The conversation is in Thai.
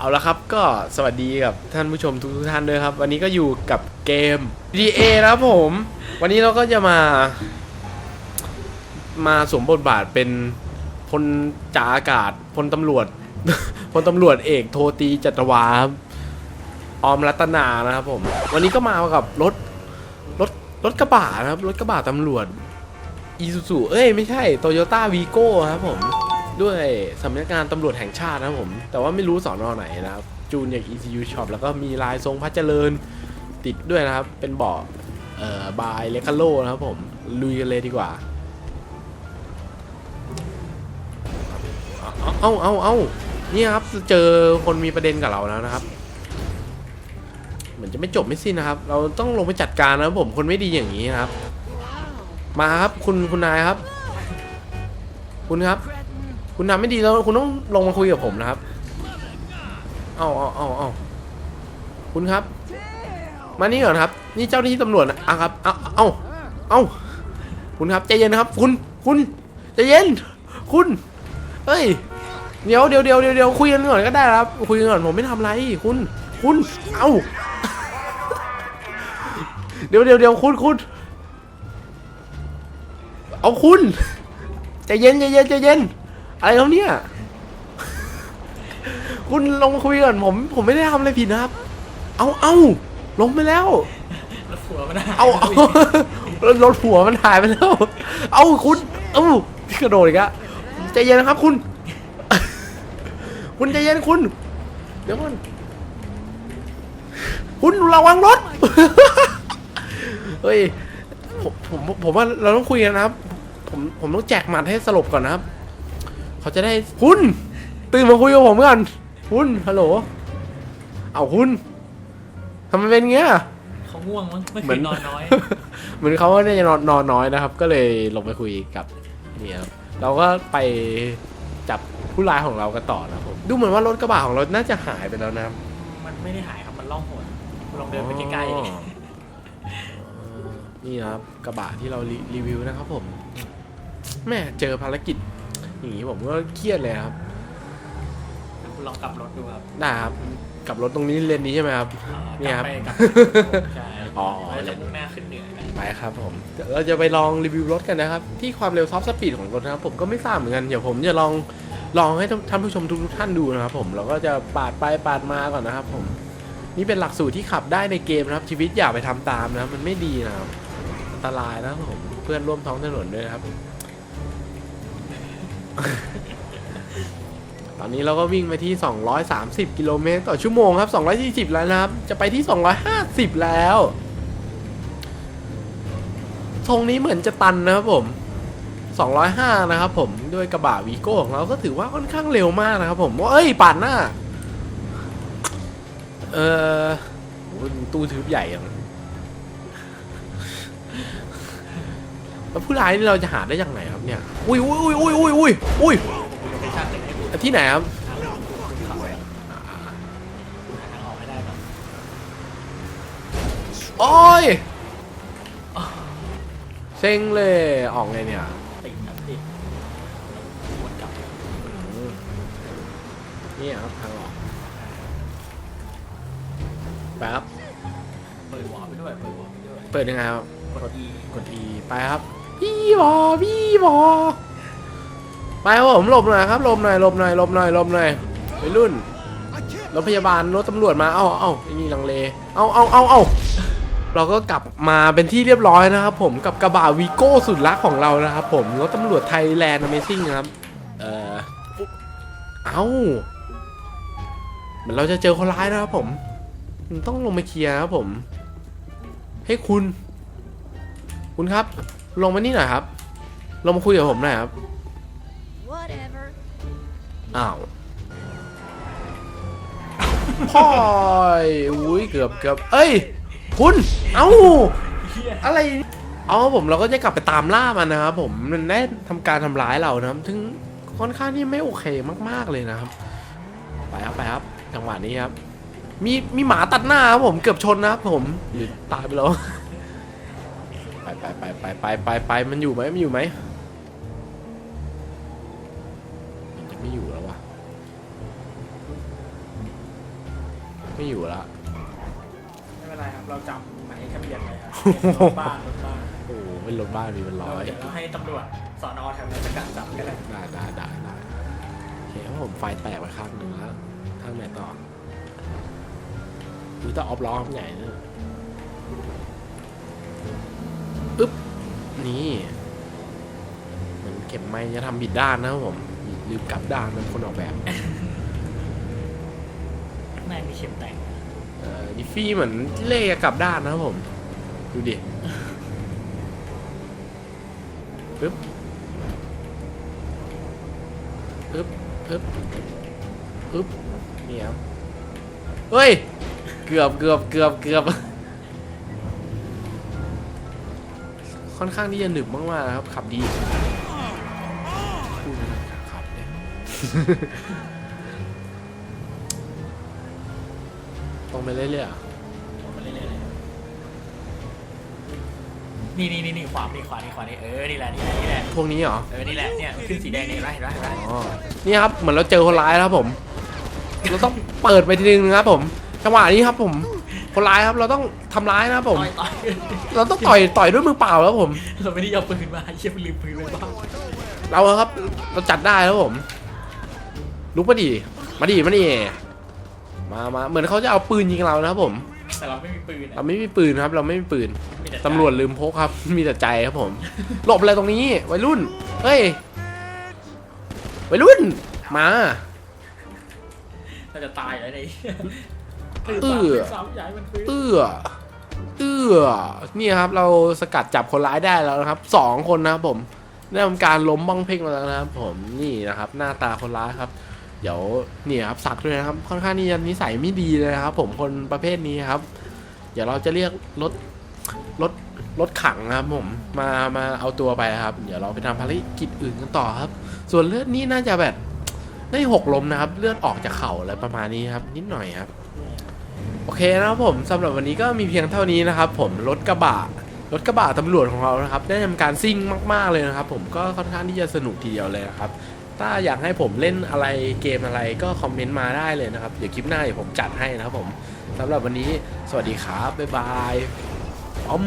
เอาละครับก็สวัสดีกับท่านผู้ชมทุกๆท่านด้วยครับ วันนี้ก็อยู่กับเกม DA นะครับผม วันนี้เราก็จะมา มาสวมบทบาทเป็นพลจ่าอากาศพลตำรวจ พลตำรวจเอกโทตีจัตวาครับออมรัตนานะครับผม วันนี้ก็มากับรถรถรถกระบะนะครับ รถกระบะตำรวจอีซูซูเอ้ยไม่ใช่โตโยต้าวีโก้ครับผม ด้วยสำนักงานตำรวจแห่งชาตินะผม แต่ว่าไม่รู้สอนอไหนนะครับ จูนอย่าง ECU Shop แล้วก็มีลายทรงพัชเจริญติดด้วยนะครับ เป็นเบาะเอ่อบายเลคาโลนะครับผม ลุยกันเลยดีกว่า เอาเอาเอาเอานี่ครับเจอคนมีประเด็นกับเราแล้วนะครับ เหมือนจะไม่จบไม่สิ้นนะครับ เราต้องลงไปจัดการนะครับผมคนไม่ดีอย่างนี้นะครับ มาครับคุณคุณนายครับ คุณครับ คุณทำไม่ดีแล้วคุณต้องลงมาคุยกับผมนะครับ เอาเอาเอาเอาคุณครับ มานี่ก่อนครับ นี่เจ้าหน้าที่ตำรวจนะอะครับ เอาเอาเอาคุณครับใจเย็นนะครับ คุณ คุณใจเย็น คุณ เฮ้ย เดี๋ยวเดี๋ยวเดี๋ยวเดี๋ยวเดี๋ยวคุยกันก่อนก็ได้ครับ คุยกันก่อนผมไม่ทำอะไร คุณ คุณ เอา เดี๋ยวเดี๋ยวเดี๋ยวคุณคุณ เอาคุณใจเย็นใจเย็นใจเย็น อะไรครับเนี่ย คุณลงมาคุยก่อนผม ผมไม่ได้ทำอะไรผิดนะครับ เอาเอาลงไปแล้ว รถผัวมันหายเอาเอารถหัวมันหายไปแล้ว เอาคุณ เอากระโดดอีกอะใจเย็นนะครับ คุณ คุณใจเย็นคุณ เดี๋ยวก่อนคุณระวังรถ เฮ้ยผมผมผมว่าเราต้องคุยกันนะครับ ผมผมต้องแจกหมัดให้สลบก่อนนะครับ เขาจะได้คุณตื่นมาคุยกับผมก่อนคุณฮัลโหล เอาคุณทำไมเป็นอย่างเงี้ย เขาง่วงมั้งเมื่อเหมืคือน นนอนน้อย เหมือนเขาเนี่ยจะนอนนอนน้อยนะครับ ก็เลยลงไปคุยกับนี่ครับเราก็ไปจับผู้ร้ายของเรากันต่อนะครับผมดูเหมือนว่ารถกระบะของเราน่าจะหายไปแล้วนะครับมันไม่ได้หายครับมันล่องหนลองเดินไปใกล้อ๋อเออนี่นะครับกระบะที่เรารีรีวิวนะครับผมแม่เจอภารกิจ อย่างนี้ผมก็เครียดเลยครับๆคุณลองกลับรถดูครับได้ครับกลับรถตรงนี้เลนนี้ใช่ไหมครับอ่าเนี่ยครับกลัไปกลับใช่อ๋อแล้วจะมุ่งหน้าขึ้นเหนือกันไปครับผมเดี๋ยวเราจะไปลองรีวิวรถกันนะครับ ที่ความเร็วท็อปสปีดของรถนะครับ ผมก็ไม่ทราบเหมือนกัน เดี๋ยวผมจะลองลองให้ท่านผู้ชมทุกๆท่านดูนะครับ ผมเราก็จะปาดไปปาดมาก่อนนะครับ ผม นี่เป็นหลักสูตรที่ขับได้ในเกมนะครับ ชีวิตอย่าไปทำตามนะครับมันไม่ดีนะครับอันตรายนะครับผมเพื่อนร่วมท้องถนนด้วยนะครับ ตอนนี้เราก็วิ่งไปที่ 230 กิโลเมตรต่อชั่วโมงครับ 240 แล้วนะครับ จะไปที่ 250 แล้ว ทรงนี้เหมือนจะตันนะครับผม 205 นะครับผม ด้วยกระบะวีโก้ของเราก็ถือว่าค่อนข้างเร็วมากนะครับผมว่าเอ้ยปาดหน้า เออโอ้ยตู้ทึบใหญ่อย่าง แล้วผู้ร้ายนี่เราจะหาได้จากไหนครับเนี่ย อุ้ยอุ้ยอุ้ยอุ้ยอุ้ยอุ้ยอุ้ยไปชาติให้คุณที่ไหนครับทางเขาไปหาทางออกให้ได้ก่อนโอ้ยเซ็งเลยออกไงเนี่ยติดครับติดวนกลับอืมนี่ครับทางออกไปครับเปิดหัวไปด้วยเปิดหัวไปด้วยเปิดยังไงครับกด E กด E ไปครับ พี่บอพี่บอไปครับผมหลบหน่อยครับหลบหน่อยหลบหน่อยหลบหน่อยหลบหน่อยไปรุ่นรถพยาบาลรถตำรวจมาเอ้าเอ้าไอ้นี่ลังเลเอ้าเอ้าเอ้าเอ้าเราก็กลับมาเป็นที่เรียบร้อยนะครับผมกับกระบะวีโก้สุดรักของเรานะครับผมรถตำรวจไทยแลนด์อเมซิ่งครับเออเอ้าเหมือนเราจะเจอคนร้ายนะครับผม ต้องลงมาเคลียร์ครับผม ให้คุณ คุณครับ ลงมานี่หน่อยครับ ลงมาคุยกับผมหน่อยครับ Whatever. อ้าวพ่อยอุ้ยเกือบเกือบเอ้ย คุณ เอ้า อะไร เอาครับผมเราก็จะกลับไปตามล่ามันนะครับผม มันได้ทำการทำร้ายเรานะครับถึงค่อนข้างที่ไม่โอเคมาก ๆ เลยนะครับ ไปครับไปครับจังหวะนี้ครับ มีมีหมาตัดหน้าครับผมเกือบชนนะครับผมหรือตายไปแล้ว ไปไปไปไปไปไปไปมันอยู่ไหมมันอยู่ไหมมันจะไม่อยู่แล้ววะไม่อยู่ละไม่เป็นไรครับ เราจำหมายเลขทะเบียนไว้ครับรถบ้านรถบ้านโอ้โหเป็นรถบ้านมีเป็นร้อยเดี๋ยวเราให้ตำรวจสอนอแถวนั้นสกัดจับก็ได้ได้ได้ได้ได้โอเคครับผมไฟแตกไปข้างหนึ่งแล้วข้างไหนต่อดูแต่ออฟล้อมใหญ่เนี่ย อึ๊บนี่เหมือนเข็มไม้จะทำผิดด้านนะครับผมลืมกลับด้านเป็นคนออกแบบแม่งมีเข็มแต่งเอ่อดิฟฟี่เหมือนเลขกลับด้านนะครับผม ดูดิปึ๊บปึ๊บปึ๊บปึ๊บนี่ครับเฮ้ย เกือบเกือบเกือบเกือบ ค่อนข้างที่จะหนึบมากๆนะครับ ขับดีพูดนะขับเนี่ยตรงไปเรื่อยๆอะผมมาเรื่อยๆเลยนี่นี่นี่นี่ขวานี่ขวานี่ขวานี่เออ นี่แหละ นี่แหละ นี่แหละ พวกนี้เหรอ เออ นี่แหละ เนี่ย ขึ้นสีแดงเนี่ยเห็นไหมเห็นไหมเห็นไหมอ๋อ นี่ครับ เหมือนเราเจอคนร้ายแล้วครับผม เราต้องเปิดไปทีนึงนะครับผม จังหวะนี้ครับผม คนร้ายครับ เราต้องทำร้ายนะครับผม ต่อยต่อยเราต้องต่อยต่อยด้วยมือเปล่าแล้วผม เราไม่ได้เอาปืนมาเชี่ยมันลืมปืนไว้บ้างเราครับ เราจัดได้แล้วผมลุกมาดิมาดิมาดิมามาเหมือนเขาจะเอาปืนยิงเรานะครับผม แต่เราไม่มีปืนอะเราไม่มีปืนครับ เราไม่มีปืน มีแใจตำรวจลืมพกครับ มีแต่ใจครับผม หลบอะไรตรงนี้ วัยรุ่น เฮ้ย วัยรุ่น มา เราจะตายแล้วเนี่ย เอื้อสามใหญ่มันปืนเอื้อเอื้อนี่ครับเราสกัดจับคนร้ายได้แล้วนะครับสองคนนะครับผมได้ทำการล้มบ้องเพ่งมาแล้วนะครับผมนี่นะครับ หน้าตาคนร้ายครับ เดี๋ยวนี่ครับสักด้วยนะครับ ค่อนข้างที่จะนิสัยไม่ดีเลยนะครับ ผมคนประเภทนี้ครับ เดี๋ยวเราจะเรียกรถรถรถขังนะครับผมมามาเอาตัวไปครับ เดี๋ยวเราไปทำภารกิจอื่นกันต่อครับ ส่วนเลือดนี่น่าจะแบบได้หกล้มนะครับ เลือดออกจากเข่าอะไรประมาณนี้ครับ นิดหน่อยครับ โอเคนะครับผมสำหรับวันนี้ก็มีเพียงเท่านี้นะครับผมรถกระบะรถกระบะตำรวจของเรานะครับ ได้ทำการซิ่งมาก ๆเลยนะครับ ผมก็ค่อนข้างที่จะสนุกทีเดียวเลยนะครับ ถ้าอยากให้ผมเล่นอะไรเกมอะไรก็คอมเมนต์มาได้เลยนะครับเดี๋ยวคลิปหน้าเดี๋ยวผมจัดให้นะครับผมสำหรับวันนี้สวัสดีครับบ๊ายบายอ้อม